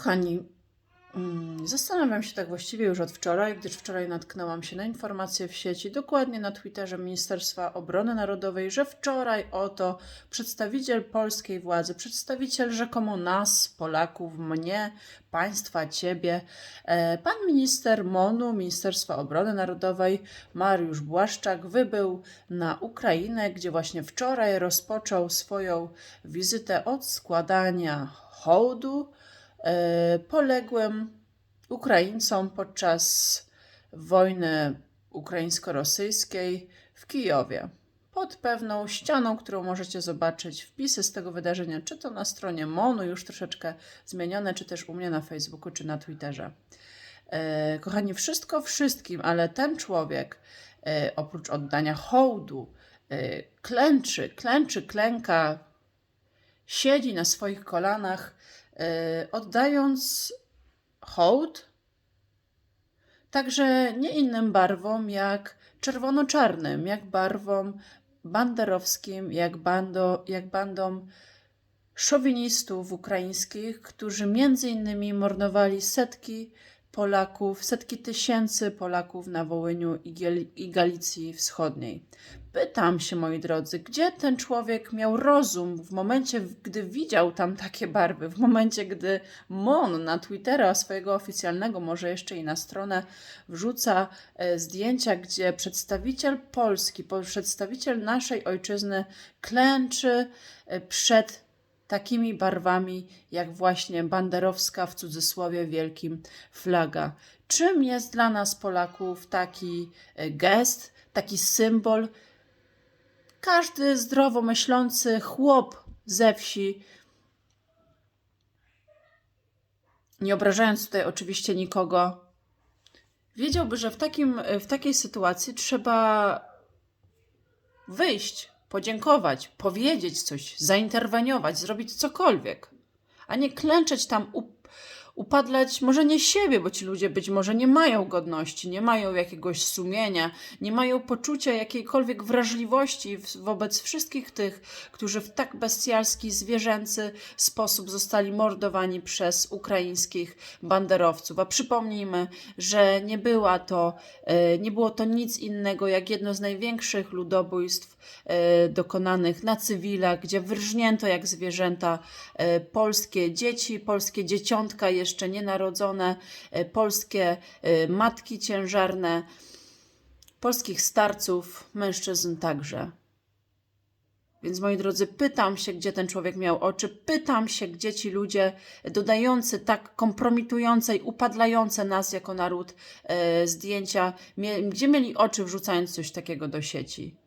Kochani, mm, zastanawiam się tak właściwie już od wczoraj, gdyż wczoraj natknęłam się na informację w sieci, dokładnie na Twitterze Ministerstwa Obrony Narodowej, że wczoraj oto przedstawiciel polskiej władzy, przedstawiciel rzekomo nas, Polaków, mnie, państwa, ciebie, e, pan minister MONU, Ministerstwa Obrony Narodowej, Mariusz Błaszczak, wybył na Ukrainę, gdzie właśnie wczoraj rozpoczął swoją wizytę od składania hołdu poległym Ukraińcom podczas wojny ukraińsko-rosyjskiej w Kijowie. Pod pewną ścianą, którą możecie zobaczyć, wpisy z tego wydarzenia, czy to na stronie MONU, już troszeczkę zmienione, czy też u mnie na Facebooku, czy na Twitterze. E, kochani, wszystko wszystkim, ale ten człowiek, e, oprócz oddania hołdu, e, klęczy, klęczy, klęka, siedzi na swoich kolanach, e, oddając hołd także nie innym barwom jak czerwono-czarnym, jak barwom banderowskim, jak, bando, jak bandom szowinistów ukraińskich, którzy między innymi mordowali setki Polaków, setki tysięcy Polaków na Wołyniu i, Galicji Wschodniej. Pytam się, moi drodzy, gdzie ten człowiek miał rozum w momencie, gdy widział tam takie barwy, w momencie, gdy MON na Twittera swojego oficjalnego, może jeszcze i na stronę, wrzuca e, zdjęcia, gdzie przedstawiciel Polski, po- przedstawiciel naszej ojczyzny klęczy e, przed takimi barwami, jak właśnie banderowska w cudzysłowie wielkim flaga. Czym jest dla nas Polaków taki e, gest, taki symbol? Każdy zdrowo myślący chłop ze wsi, nie obrażając tutaj oczywiście nikogo, wiedziałby, że w, takim, w takiej sytuacji trzeba wyjść, podziękować, powiedzieć coś, zainterweniować, zrobić cokolwiek, a nie klęczeć tam, upadlać może nie siebie, bo ci ludzie być może nie mają godności, nie mają jakiegoś sumienia, nie mają poczucia jakiejkolwiek wrażliwości wobec wszystkich tych, którzy w tak bestialski, zwierzęcy sposób zostali mordowani przez ukraińskich banderowców. A przypomnijmy, że nie była to, e, nie było to nic innego jak jedno z największych ludobójstw e, dokonanych na cywilach, gdzie wyrżnięto jak zwierzęta e, polskie dzieci, polskie dzieciątka jeszcze nienarodzone, e, polskie e, matki ciężarne, polskich starców, mężczyzn także. Więc moi drodzy, pytam się, gdzie ten człowiek miał oczy, pytam się, gdzie ci ludzie dodający tak kompromitujące i upadlające nas jako naród e, zdjęcia, mie- gdzie mieli oczy wrzucając coś takiego do sieci.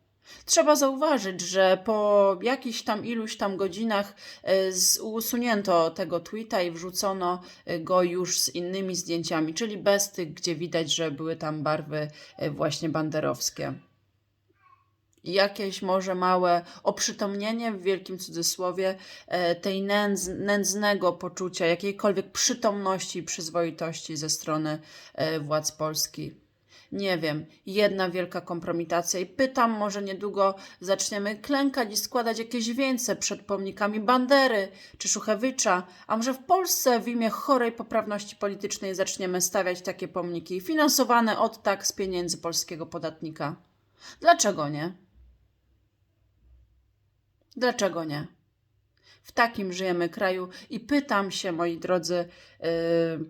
Trzeba zauważyć, że po jakichś tam iluś tam godzinach e, usunięto tego tweeta i wrzucono e, go już z innymi zdjęciami, czyli bez tych, gdzie widać, że były tam barwy e, właśnie banderowskie jakieś może małe oprzytomnienie w wielkim cudzysłowie tej nędz, nędznego poczucia, jakiejkolwiek przytomności i przyzwoitości ze strony władz Polski. Nie wiem, jedna wielka kompromitacja i pytam, może niedługo zaczniemy klękać i składać jakieś wieńce przed pomnikami Bandery czy Szuchewicza, a może w Polsce w imię chorej poprawności politycznej zaczniemy stawiać takie pomniki finansowane od tak z pieniędzy polskiego podatnika. Dlaczego nie? Dlaczego nie? W takim żyjemy kraju i pytam się, moi drodzy, yy,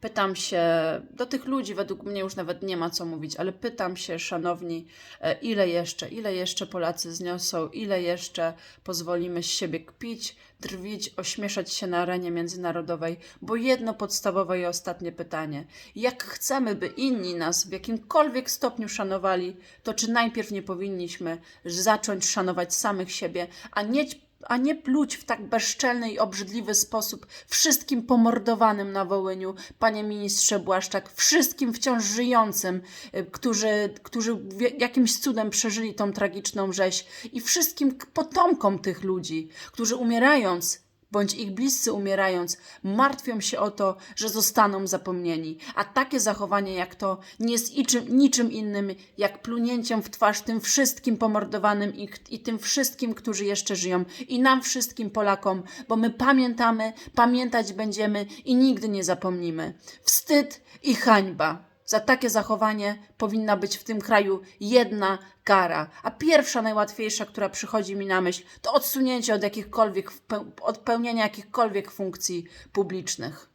pytam się do tych ludzi, według mnie już nawet nie ma co mówić, ale pytam się, szanowni, e, ile jeszcze, ile jeszcze Polacy zniosą, ile jeszcze pozwolimy z siebie kpić, drwić, ośmieszać się na arenie międzynarodowej, bo jedno podstawowe i ostatnie pytanie. Jak chcemy, by inni nas w jakimkolwiek stopniu szanowali, to czy najpierw nie powinniśmy zacząć szanować samych siebie, a nie a nie pluć w tak bezczelny i obrzydliwy sposób wszystkim pomordowanym na Wołyniu, panie ministrze Błaszczak, wszystkim wciąż żyjącym, y, którzy, którzy jakimś cudem przeżyli tą tragiczną rzeź i wszystkim potomkom tych ludzi, którzy umierając bądź ich bliscy umierając, martwią się o to, że zostaną zapomnieni. A takie zachowanie jak to nie jest iczym, niczym innym jak plunięciem w twarz tym wszystkim pomordowanym i, i tym wszystkim, którzy jeszcze żyją, i nam wszystkim Polakom, bo my pamiętamy, pamiętać będziemy i nigdy nie zapomnimy. Wstyd i hańba. Za takie zachowanie powinna być w tym kraju jedna kara. A pierwsza, najłatwiejsza, która przychodzi mi na myśl, to odsunięcie od jakichkolwiek, od pełnienia jakichkolwiek funkcji publicznych.